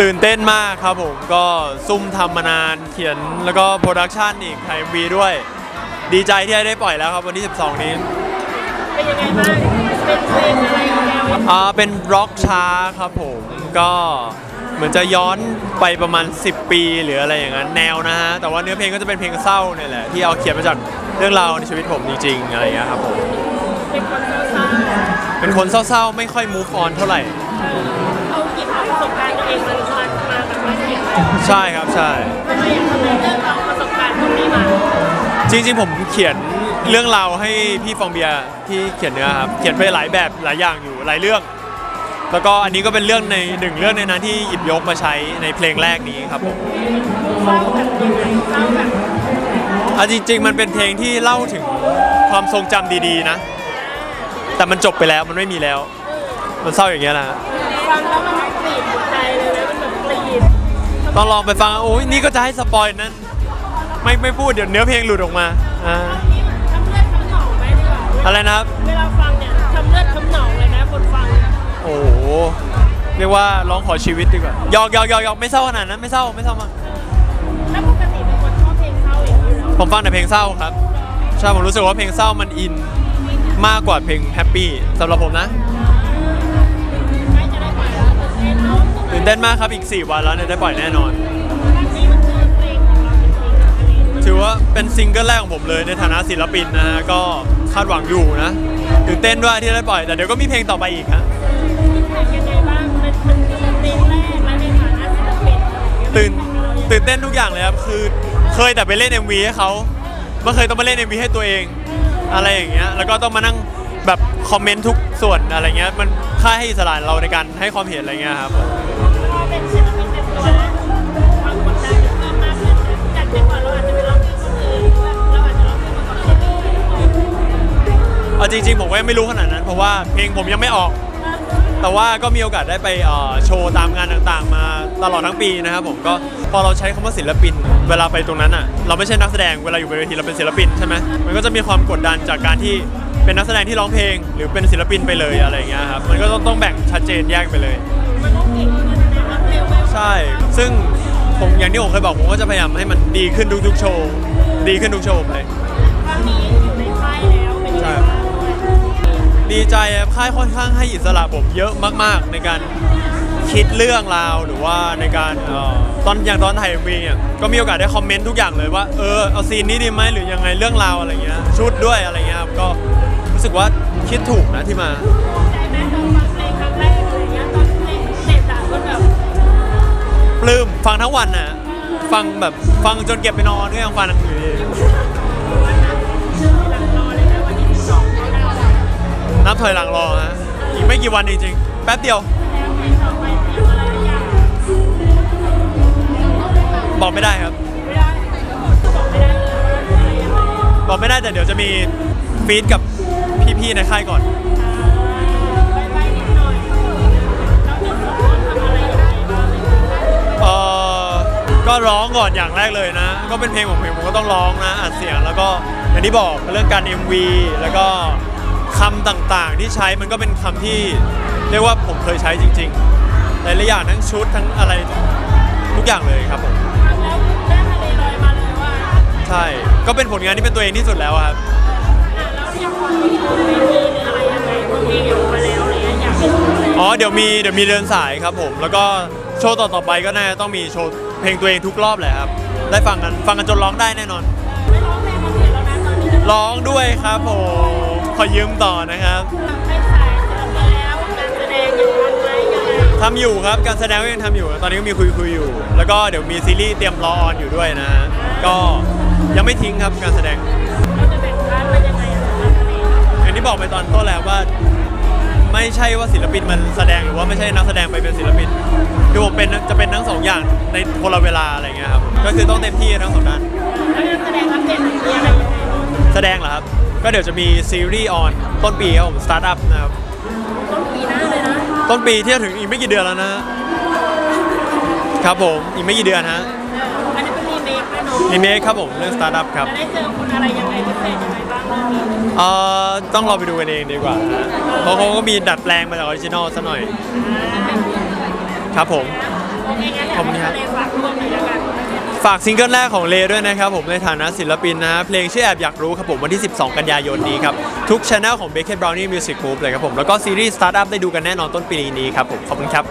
ตื่นเต้นมากครับผมก็ซุ่มทำมานานเขียนแล้วก็โปรดักชันอีกไทยวีด้วย ดีใจที่ได้ปล่อยแล้วครับวันที่ 12 นี้ เป็นยังไงบ้าง เป็นเพลงอะไรแนวอ่าเป็นร็อกช้าครับผมก็เหมือนจะย้อนไปประมาณ 10 ปีหรืออะไรอย่างนั้นแนวนะฮะ แต่ว่าเนื้อเพลงก็จะเป็นเพลงเศร้าเนี่ยแหละที่เอาเขียนมาจากเรื่องราวในชีวิตผมจริงๆอะไรอย่างเงี้ยครับผมเป็นคนเศร้า เป็นคนเศร้าๆ ไม่ค่อย move on เท่าไหร่ เอาหยิบเอาประสบการณ์ตัวเองมามามาแบบว่าเขียนไว้ใช่ครับใช่ทำไมอยาเรื่องเอาประสบการณ์พวกนี้มาจริงๆ ผมเขียนเรื่องราวให้พี่ฟองเบียร์ที่เขียนเนื้อครับ เขียนไปหลายแบบหลายอย่างอยู่หลายเรื่อง แล้วก็อันนี้ก็เป็นเรื่องในหนึ่งเรื่องในนั้นที่หยิบยกมาใช้ในเพลงแรกนี้ครับผม เศร้าแบบยังไงเศร้าแบบอะจริงๆ มันเป็นเพลงที่เล่าถึงความทรงจำดีๆ นะ แต่มันจบไปแล้วมันไม่มีแล้ว มันเศร้าอย่างเงี้ยนะฟังแล้วมันกรีดหัวใจเลยนะมันแบบกรีดต้องลองไปฟังโอ้ยนี่ก็จะให้สปอยนั้นไม่ไม่พูดเดี๋ยวเนื้อเพลงหลุดออกมาอ่านี่มันทำเลือดทำหนองไหมดีกว่าอะไรนะครับ เวลาฟังเนี่ยทำเลือดทำหนองเลยนะคนฟังเนี่ยโอ้โหเรียกว่าร้องขอชีวิตดีกว่าหยอกหยอกหยอกหยอกไม่เศร้าขนาดนั้นไม่เศร้าไม่เศร้ามากแล้วปกติเป็นคนชอบเพลงเศร้าอย่างนี้อยู่แล้วผมฟังแต่เพลงเศร้าครับใช่ผมรู้สึกว่าเพลงเศร้ามันอิน มากกว่าเพลงแฮปปี้สำหรับผมนะตื่นเต้นมากครับอีก 4 วันแล้วเนี่ยได้ปล่อยแน่นอน ถือว่าเป็นซิงเกิลแรกของผมเลยในฐานะศิลปินนะฮะก็คาดหวังอยู่นะตื่นเต้นด้วยที่ได้ปล่อย แต่เดี๋ยวก็มีเพลงต่อไปอีกฮะเพลงยังไงบ้างมันมันเป็นเพลงแรกและในฐานะศิลปินอะไรอย่างเงี้ยตื่นตื่นเต้นทุกอย่างเลยครับคือเคยแต่ไปเล่น MV ให้เขาไม่เคยต้องมาเล่น MV ให้ตัวเอง อะไรอย่างเงี้ยแล้วก็ต้องมานั่งแบบคอมเมนต์ทุกส่วนอะไรเงี้ยมันค่าให้อิสระเราในการให้ความเห็นอะไรเงี้ยครับพอเป็นศิลปินเต็มตัวแล้วความกดดันเพิ่มมากขึ้นจากแต่ก่อนเราอาจจะไปร้องเพลงคนอื่นเราอาจจะร้องเพลงมาก่อนเลยไม่รู้เอาจริง ๆ ผมก็ยังไม่รู้ขนาดนั้น เพราะว่าเพลงผมยังไม่ออก แต่ว่าก็มีโอกาสได้ไปเอ่อโชว์ตามงานต่างๆ มาตลอดทั้งปีนะครับผมก็พอเราใช้คำว่าศิลปิน เวลาไปตรงนั้นอะเราไม่ใช่นักแสดงเวลาอยู่บนเวทีเราเป็นศิลปินใช่ไหมมันก็จะมีความกดดันจากการที่เป็นนักแสดงที่ร้องเพลง หรือเป็นศิลปินไปเลยอะไรอย่างเงี้ยครับมันก็ต้องต้องแบ่งชัดเจนแยกไปเลย มันต้องเก่งมันแสดงรับเร็วไหมใช่ ซึ่งผมอย่างที่ผมเคยบอกผมก็จะพยายามให้มันดีขึ้นทุกๆโชว์ ดีขึ้นทุกโชว์ไป ดีใจครับค่ายค่อนข้างให้อิสระผมเยอะมาก ๆ ในการคิดเรื่องราวหรือว่าในการเอ่อตอนอย่างตอนถ่ายวีเนี่ยก็มีโอกาสได้คอมเมนต์ทุกอย่างเลยว่าเออเอาซีนนี้ดีไหมหรือยังไงเรื่องราวอะไรเงี้ยชุดด้วยอะไรเงี้ยครับก็รู้สึกว่าคิดถูกนะที่มา ใจแม่ตอนฟังเพลงครั้งแรกอะไรเงี้ยตอนเพลงเสร็จอะก็แบบปลื้มฟังทั้งวันน่ะฟังแบบฟังจนเก็บไปนอนก็ยังฟังอยู่ดี นับถอยหลังรอฮะอีกไม่กี่วันจริงๆแป๊บเดียว บอกไม่ได้ครับ บอกไม่ได้แต่เดี๋ยวจะมีฟีดกับพี่ๆในค่ายก่อนเออะไรยังไงบ้างเลยเออก็ร้องก่อนอย่างแรกเลยนะ ก็เป็นเพลงของเพลงผมก็ต้องร้องนะอัดเสียงแล้วก็อย่างที่บอกเรื่องการ MV แล้วก็ คำต่างๆ ที่ใช้มันก็เป็นคำที่เรียกว่าผมเคยใช้จริงๆหลายๆอย่างทั้งชุดทั้งอะไรทุกอย่างเลยครับผมฟังแล้วแม่ทะเลลอยมาเลยว่าใช่ก็เป็นผลงานที่เป็นตัวเองที่สุดแล้วอะครับอะแล้วยังฟังไม่ถึงเวทีหรืออะไรยังไงบางทีอยู่มาแล้วอะไรเงี้ยอยากไปดูอะไรอ๋อเดี๋ยวมีเดี๋ยวมีเดินสายครับผม แล้วก็โชว์ต่อๆไปก็น่าจะต้องมีโชว์เพลงตัวเองทุกรอบแหละครับ ได้ฟังกันฟังกันจนร้องได้แน่นอน ไม่ร้องเพลงมาเสียแล้วนะตอนนี้ ร้องด้วยครับผม ขอยืมต่อนะครับไปสายศิลปินแล้วการแสดงยังรักไหมยังไงทำอยู่ครับการแสดงก็ยังทำอยู่ ตอนนี้ก็มีคุยคุยอยู่ แล้วก็เดี๋ยวมีซีรีส์เตรียมรอออนอยู่ด้วยนะฮะก็ยังไม่ทิ้งครับการแสดงเราจะแบ่งพาร์ทเป็นยังไงอะการแสดงอย่างที่บอกไปตอนต้นแล้วว่า ไม่ใช่ว่าศิลปินมันแสดงหรือว่าไม่ใช่นักแสดงไปเป็นศิลปินคือผมเป็นจะเป็นทั้งสองอย่างในคนละเวลาอะไรเงี้ยครับก็คือต้องเต็มที่ทั้งสองด้านแล้วการแสดงรับเด่นมีอะไรยังไงบ้างแสดงเหรอครับ ก็เดี๋ยวจะมีซีรีส์ออนต้นปีครับผมสตาร์ทอัพนะครับ ต้นปีหน้าเลยนะต้นปีที่จะถึงอีกไม่กี่เดือนแล้วนะ ครับผมอีกไม่กี่เดือนฮะอันนี้เป็นรีเมคแน่นอนรีเมคครับผมเรื่องสตาร์ทอัพครับ จะได้เจอคุณอะไรยังไงพิเศษยังไงบ้างเรื่องนี้เอ่อต้องรอไปดูกันเองดีกว่านะเพราะเขาก็มีดัดแปลงมาจากออริจินอลซะหน่อย ครับผม โอเคงั้นอยากให้ทะเลฝากร่วมหน่อยละกัน ฝากซิงเกิลแรกของเลด้วยนะครับผมในฐานะศิลปินนะฮะเพลงชื่อแอบอยากรู้ครับผมวันที่ 12 กันยายนนี้ครับ ทุกช anel ของ b a k e t Brownie Music Group เลยครับผม แล้วก็ซีรีส์ Startup ได้ดูกันแน่นอนต้นปีนี้ครับผม ขอบคุณครับ